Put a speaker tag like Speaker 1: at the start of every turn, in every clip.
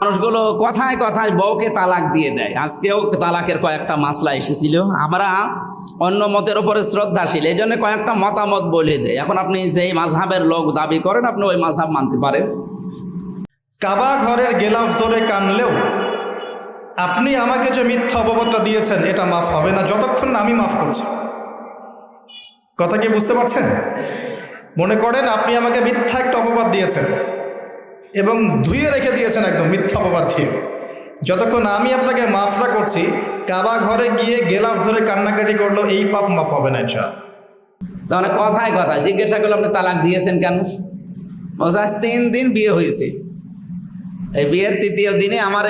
Speaker 1: মানুষগুলো কথায় কথায় বউকে তালাক দিয়ে দেয়। আজকেও তালাকের কয়েকটা মাসলা এসেছিল। আমরা অন্য মতের উপরে শ্রদ্ধাশীল। এই জন্য কয়েকটা মতামত বলে দেয়। এখন আপনি যেই মাঝহাবের লোক দাবি করেন, আপনি ওই মাঝহাব মানতে পারেন।
Speaker 2: কাবা ঘরের গেলাফ ধরে কানলেও, আপনি আমাকে যে মিথ্যা অপবাদটা দিয়েছেন, এটা মাফ হবে না। যতক্ষণ না আমি মাফ করছি। কথা কি বুঝতে পারছেন? মনে করেন আপনি আমাকে মিথ্যা একটা অপবাদ দিয়েছেন। এবং ধুয়ে রেখে দিয়েছেন একদম মিথ্যা অপবাদ দিয়ে। যতক্ষণ আমি আপনাকে মাফ না করছি, কাবা ঘরে গিয়ে গেলাফ ধরে কান্নাকাটি করল, এই পাপ মাফ হবে না ইনশাআল্লাহ।
Speaker 1: তাহলে কথায় কথা জিজ্ঞাসা করলে, আপনি তালাক দিয়েছেন কেন? আজ তিন দিন বিয়ে হয়েছে। এই বিয়ের তৃতীয় দিনে আমার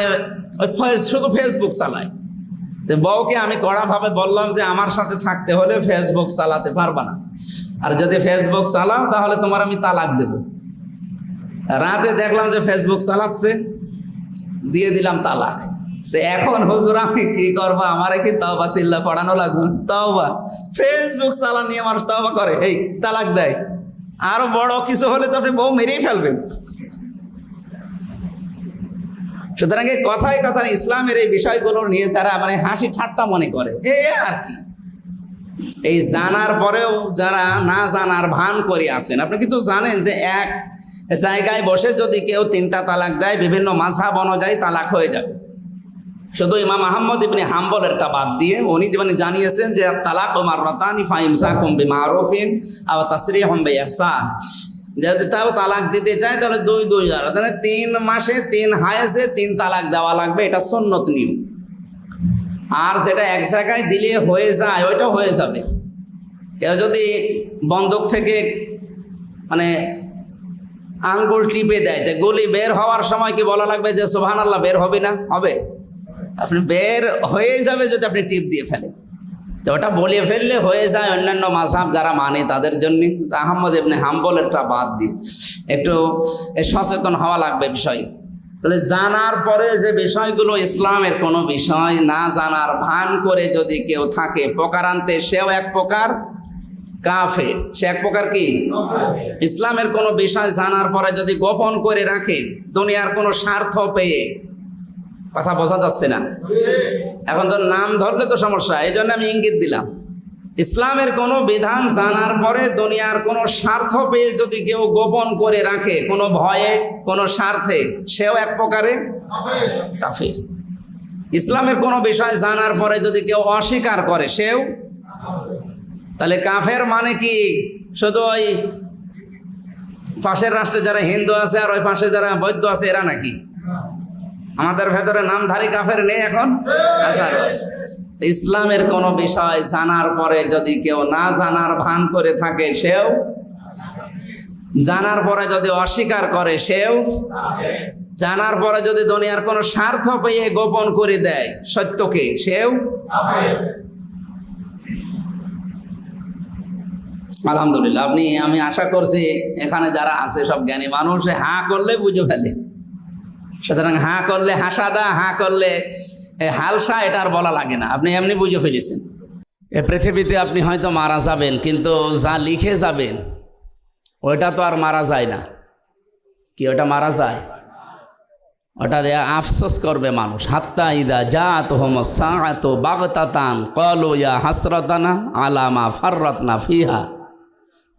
Speaker 1: ওই শুধু ফেসবুক চালায়। তো বউকে আমি কড়াভাবে বললাম যে, আমার সাথে থাকতে হলে ফেসবুক চালাতে পারবা না। আর যদি ফেসবুক চালাও, তাহলে তোমার আমি তালাক দেব। রাতে দেখলাম যে ফেসবুক চালাচ্ছে, দিয়ে দিলাম তালাক। তো এখন হুজুর, আমি কি করব? আমারে কি তাওবা তিল্লা পড়ানো লাগবে? তাওবা। ফেসবুক চালা নিয়ে মানুষ তাওবা করে। এই, তালাক দেয়। আরও বড় কিছু হলে তো আপনি বউ মেরেই ফেলবেন। সুতরাং এই কথায় কথায় ইসলামের এই বিষয়গুলো নিয়ে যারা মানে হাসি ঠাট্টা মনে করে, এ আর কি। এই জানার পরেও যারা না জানার ভান করে আসেন আপনি কিন্তু জানেন যে এক জায়গায় বসে যদি কেউ তিনটা তালাক দেয়, বিভিন্ন মাঝহাব অনুযায়ী তালাক হয়ে যাবে। শুধু ইমাম আহমদ ইবনে হাম্বলেরটা বাদ দিয়ে উনি মানে জানিয়েছেন যে, তালাক ও মাররাতানি ফাইমসা কুম্বি মারুফিন আও তাসরিহুম বিইহসান। যদি তাও তালাক দিতে চায়, তাহলে দুই দুই যারা তাহলে তিন মাসে তিন হায়েসে তিন তালাক দেওয়া লাগবে, এটা সন্ন্যত নিয়ম। আর যেটা এক জায়গায় দিলে হয়ে যায় ওইটা হয়ে যাবে। কেউ যদি বন্ধক থেকে মানে আঙ্গুল টিপে দেয়। তো গুলি বের হওয়ার সময় কি বলা লাগবে যে সোহান আল্লাহ বের হবে না? হবে। আপনি বের হয়ে যাবে যদি আপনি টিপ দিয়ে ফেলেন। তো ওটা বলে ফেললে হয়ে যায় অন্যান্য মাঝহাব যারা মানে তাদের জন্য। আহমদ এমনি হাম্বলেরটা বাদ দিয়ে একটু সচেতন হওয়া লাগবে বিষয়। তাহলে জানার পরে যে বিষয়গুলো ইসলামের কোনো বিষয় না জানার ভান করে যদি কেউ থাকে, প্রকারান্তে সেও এক প্রকার। কাফে সে এক প্রকার কি? ইসলামের কোনো বিষয় জানার পরে যদি গোপন করে রাখে, দুনিয়ার কোনো স্বার্থ পেয়ে। কথা বোঝা যাচ্ছে না? এখন তো নাম ধরলে তো সমস্যা, এই জন্য আমি ইঙ্গিত দিলাম। ইসলামের কোনো বিধান জানার পরে দুনিয়ার কোনো স্বার্থ পেয়ে যদি কেউ গোপন করে রাখে, কোনো ভয়ে, কোনো স্বার্থে, সেও এক প্রকারে কাফির। ইসলামের কোনো বিষয় জানার পরে যদি কেউ অস্বীকার করে, সেও তাহলে কাফের মানে কি? শুধু ওই পাশের রাষ্ট্রে যারা হিন্দু আছে আর ওই পাশে যারা বৈদ্য আছে এরা নাকি? আমাদের ভেতরে নামধারী কাফের নেই এখন? আচ্ছা, আচ্ছা। ইসলামের কোন বিষয় জানার পরে যদি কেউ না জানার ভান করে থাকে সেও? জানার পরে যদি অস্বীকার করে সেও? জানার পরে যদি দুনিয়ার কোনো স্বার্থ পেয়ে গোপন করে দেয় সত্যকে সেও? আলহামদুলিল্লাহ, আপনি, আমি আশা করছি এখানে যারা আছে সব জ্ঞানী মানুষ হাঁ করলে বুঝে ফেলে। সুতরাং হাঁ করলে হাসাদা, হাঁ করলে হালসা, এটা আর বলা লাগে না। আপনি এমনি বুঝে ফেলেছেন। এ পৃথিবীতে আপনি হয়তো মারা যাবেন, কিন্তু যা লিখে যাবেন, ওইটা তো আর মারা যায় না। কি ওটা মারা যায়? ওটা দেয়া আফসোস করবে মানুষ। হাত্তা ইদা যা তো হোম সাত বাগতাতান কলো ইয়া হাসরতানা আলামা ফাররতনা ফিহা।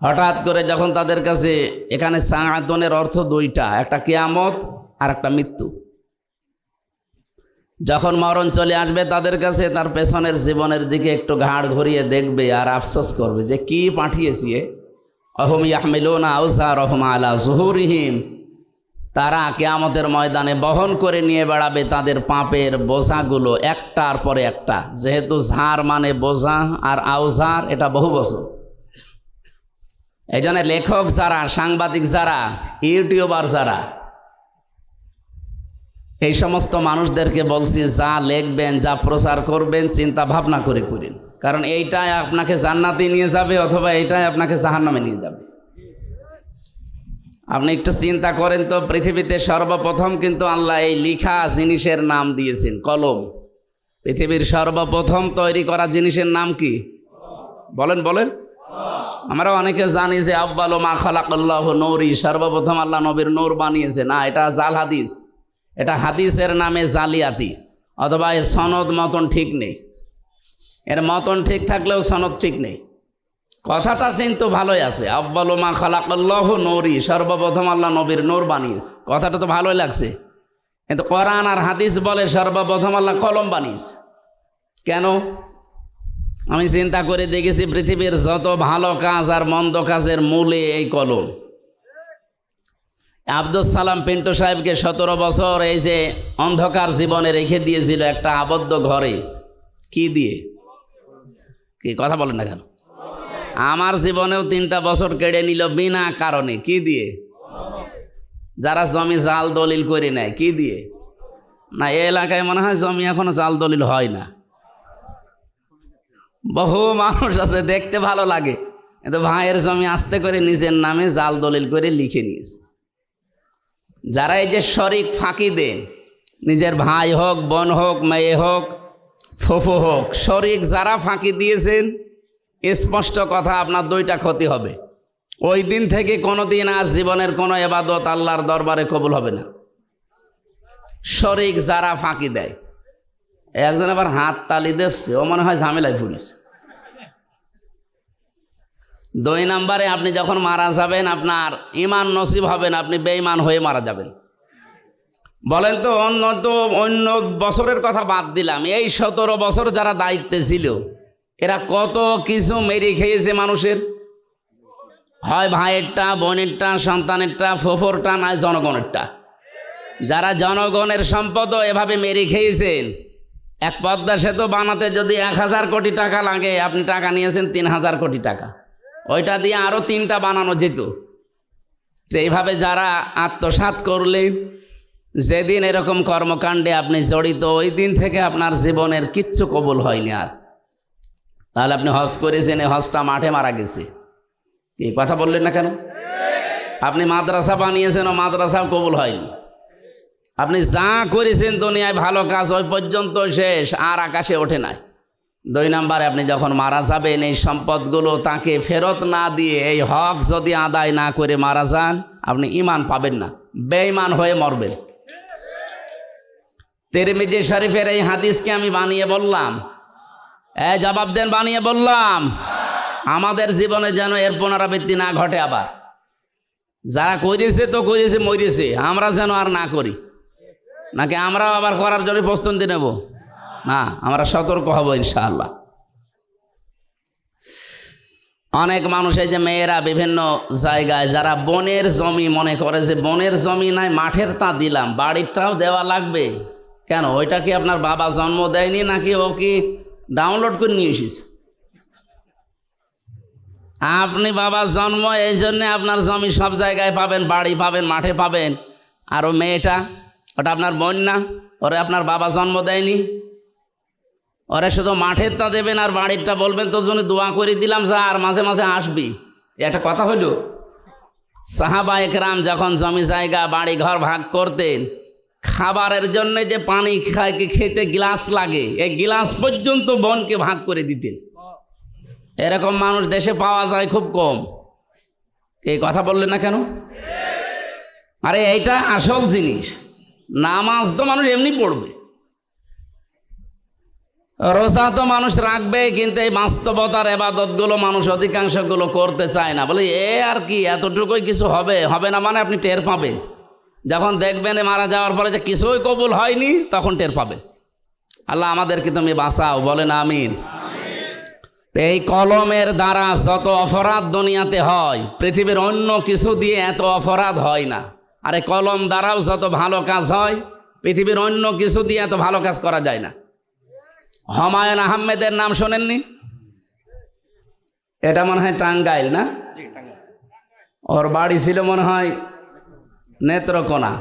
Speaker 1: হঠাৎ করে যখন তাদের কাছে এখানে সাঁতনের অর্থ দুইটা, একটা কেয়ামত আর একটা মৃত্যু। যখন মরণ চলে আসবে তাদের কাছে, তার পেছনের জীবনের দিকে একটু ঘাড় ঘুরিয়ে দেখবে আর আফসোস করবে যে কি পাঠিয়েছি? অহম ইয়াহমিলুনা আউসা রহম আলা জুহুরিহিম। তারা কেয়ামতের ময়দানে বহন করে নিয়ে বেড়াবে তাদের পাপের বোঝাগুলো একটার পরে একটা। যেহেতু ঝাড় মানে বোঝা আর আউজার, এটা বহু বছর। এই লেখক যারা, সাংবাদিক যারা, ইউটিউবার যারা, এই সমস্ত মানুষদেরকে বলছি, যা লিখবেন, যা প্রচার করবেন, চিন্তা ভাবনা করে করেন। কারণ এইটাই আপনাকে জান্নাতে নিয়ে যাবে অথবা এইটাই আপনাকে জাহান্নামে নিয়ে যাবে। আপনি একটু চিন্তা করেন তো, পৃথিবীতে সর্বপ্রথম কিন্তু আল্লাহ এই লিখা জিনিসের নাম দিয়েছেন, কলম। পৃথিবীর সর্বপ্রথম তৈরি করা জিনিসের নাম কি? বলেন বলেন। আমরা অনেকে জানি যে আব্বাল মা খালাকাল্লাহ নৌরি, সর্বপ্রথম আল্লাহ নবীর নূর বানিয়েছে। না, এটা জাল হাদিস। এটা হাদিসের নামে জালিয়াতি, অথবা এর সনদ মতন ঠিক নেই। এর মতন ঠিক থাকলেও সনদ ঠিক নেই। কথাটা কিন্তু ভালোই আছে। আব্বাল মা খালাকাল্লাহ নৌরি, সর্বপ্রথম আল্লাহ নবীর নূর বানিয়েছে। কথাটা তো ভালোই লাগছে। কিন্তু কোরআন আর হাদিস বলে সর্বপ্রথম আল্লাহ কলম বানিয়েছে। কেন? আমি চিন্তা করে দেখেছি পৃথিবীর যত ভালো কাজ আর মন্দ কাজের মূলে এই কলম। আব্দুল সালাম পিন্টু সাহেবকে সতেরো বছর এই যে অন্ধকার জীবনে রেখে দিয়েছিল একটা আবদ্ধ ঘরে। কি দিয়ে? কি কথা বলেন না কেন? আমার জীবনেও তিনটা বছর কেড়ে নিল বিনা কারণে। কি দিয়ে? যারা জমি জাল দলিল করে নেয়, কি দিয়ে? না এ এলাকায় মনে হয় জমি এখনও জাল দলিল হয় না। বহু মানুষ আছে, দেখতে ভালো লাগে। কিন্তু ভাইয়ের জমি আস্তে করে নিজের নামে জাল দলিল করে লিখে নিয়েছে। যারা এই যে শরিক ফাঁকি দেন নিজের ভাই হোক, বোন হোক, মেয়ে হোক, ফুফু হোক, শরিক যারা ফাঁকি দিয়েছেন, স্পষ্ট কথা আপনার দুইটা ক্ষতি হবে। ওই দিন থেকে কোনো দিন আর জীবনের কোনো এবাদত আল্লাহর দরবারে কবুল হবে না। শরিক যারা ফাঁকি দেয় একজন আবার হাত তালি দিচ্ছে, ও মনে হয় ঝামেলায় পুলিশ দুই নম্বরে আপনি যখন মারা যাবেন, আপনার ইমান নসিব হবেন আপনি বেঈমান হয়ে মারা যাবেন। বলেন তো, অন্য তো অন্য বছরের কথা বাদ দিলাম, এই সতেরো বছর যারা দায়িত্বে ছিল, এরা কত কিছু মেরে খেয়েছে মানুষের? হয় ভাইয়েরটা, বোনেরটা, সন্তানেরটা, ফোফরটা নয় জনগণেরটা? যারা জনগণের সম্পদও এভাবে মেরে খেয়েছেন এক পদ্মা সেতু বানাতে যদি এক হাজার কোটি টাকা লাগে, আপনি টাকা নিয়েছেন তিন হাজার কোটি টাকা। ওইটা দিয়ে আরও তিনটা বানানো যেত। এইভাবে যারা আত্মসাৎ করলেন, যেদিন এরকম কর্মকাণ্ডে আপনি জড়িত, ওই দিন থেকে আপনার জীবনের কিচ্ছু কবুল হয়নি আর। তাহলে আপনি হজ করেছেন এই হজটা মাঠে মারা গেছে। এই কথা বললেন না কেন? আপনি মাদ্রাসা বানিয়েছেন, ও মাদ্রাসাও কবুল হয়নি। আপনি যা করেছেন দুনিয়ায় ভালো কাজ ওই পর্যন্ত শেষ, আর আকাশে ওঠে নাই। দুই নম্বরে আপনি যখন মারা যাবেন, এই সম্পদগুলো তাকে ফেরত না দিয়ে, এই হক যদি আদায় না করে মারা যান, আপনি ইমান পাবেন না, বেঈমান হয়ে মরবেন। তেরেমিজি শরীফের এই হাদিসকে আমি বানিয়ে বললাম। এ জবাব দেন, বানিয়ে বললাম। আমাদের জীবনে যেন এর পুনরাবৃত্তি না ঘটে আবার। যারা করেছে তো করেছে, মরেছে, আমরা যেন আর না করি। নাকি আমরাও আবার করার জন্য প্রস্তুতি নেব? না, আমরা সতর্ক হব ইনশাআল্লাহ। অনেক মানুষ এই যে মেয়েরা বিভিন্ন জায়গায়, যারা বনের জমি, মনে করে যে বনের জমি নাই, মাঠের তা দিলাম বাড়িরটাও দেওয়া লাগবে। কেন? ওইটা কি আপনার বাবা জন্ম দেয়নি নাকি ও কি ডাউনলোড করে নিয়ে এসেছে? আপনি বাবা জন্ম, এই জন্যে আপনার জমি সব জায়গায় পাবেন, বাড়ি পাবেন, মাঠে পাবেন। আর ও মেয়েটা? ওটা আপনার বোন না? ওরে আপনার বাবা জন্ম দেয়নি? ওরা শুধু মাঠের তা দেবেন আর বাড়িরটা বলবেন, তোর জন্য দোয়া করে দিলাম যা, আর মাঝে মাঝে আসবি। একটা কথা হলো সাহাবা একরাম যখন জমি জায়গা বাড়ি ঘর ভাগ করতেন, খাবারের জন্য যে পানি খায় খেতে গ্লাস লাগে? এই গ্লাস পর্যন্ত বনকে ভাগ করে দিতেন। এরকম মানুষ দেশে পাওয়া যায় খুব কম। এই কথা বললেন না কেন? আরে এইটা আসল জিনিস। নামাজ তো মানুষ এমনি পড়বে। রোজা তো মানুষ রাখবে, কিন্তু এই বাস্তবতার এবাদতগুলো মানুষ অধিকাংশগুলো করতে চায় না। বলে, এ আর কি, এতটুকুই কিছু হবে? হবে না মানে আপনি টের পাবেন। যখন দেখবেন মারা যাওয়ার পরে যে কিছুই কবুল হয়নি, তখন টের পাবেন আল্লাহ আমাদেরকে তুমি বাঁচাও, বলেন আমিন। এই কলমের দ্বারা যত অপরাধ দুনিয়াতে হয়, পৃথিবীর অন্য কিছু দিয়ে এত অপরাধ হয় না। আর কলম দ্বারাও যত ভালো কাজ হয় পৃথিবীর অন্য কিছু দিয়ে এত ভালো কাজ করা যায় না। হমায়ুন আহমেদের নাম শোনেননি? এটা মনে হয় টাঙ্গাইল না? ওর বাড়ি ছিল মনে হয় নেত্রকোনা।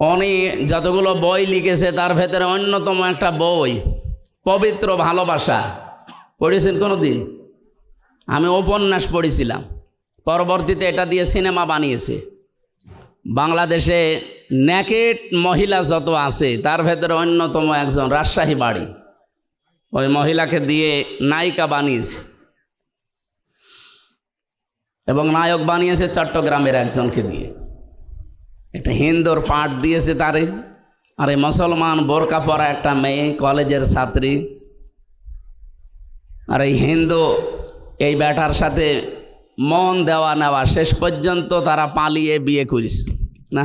Speaker 1: উনি যতগুলো বই লিখেছে তার ভেতরে অন্যতম একটা বই পবিত্র ভালোবাসা। পড়েছেন কোনো দিন আমি উপন্যাস পড়েছিলাম। পরবর্তীতে এটা দিয়ে সিনেমা বানিয়েছে। বাংলাদেশে ন্যাকেট মহিলা যত আছে, তার ভেতরে অন্যতম একজন রাজশাহী বাড়ি। ওই মহিলাকে দিয়ে নায়িকা বানিয়েছে। এবং নায়ক বানিয়েছে চট্টগ্রামের একজনকে দিয়ে। একটা হিন্দুর পাঠ দিয়েছে তারে। আর এই মুসলমান বোরকা পরা একটা মেয়ে, কলেজের ছাত্রী। আর এই হিন্দু, এই ব্যাটার সাথে মন দেওয়া নেওয়া শেষ পর্যন্ত তারা পালিয়ে বিয়ে করেছে। না।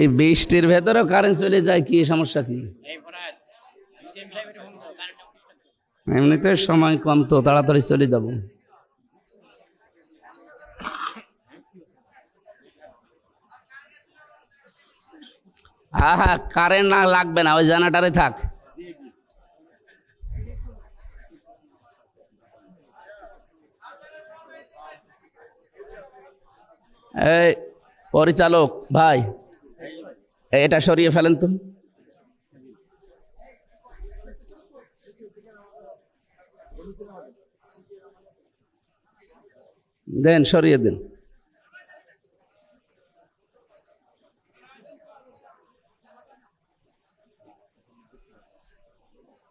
Speaker 1: এই বৃষ্টির ভেতরেও কারেন্ট চলে যায়, কি সমস্যা কি? এমনিতে সময় কম তো, তাড়াতাড়ি চলে যাব। হ্যাঁ হ্যাঁ কারেন্ট না লাগবে না, ওই জেনারেটারে থাক। পরিচালক ভাই এটা সরিয়ে ফেলেন তুমি দেন সরিয়ে দেন।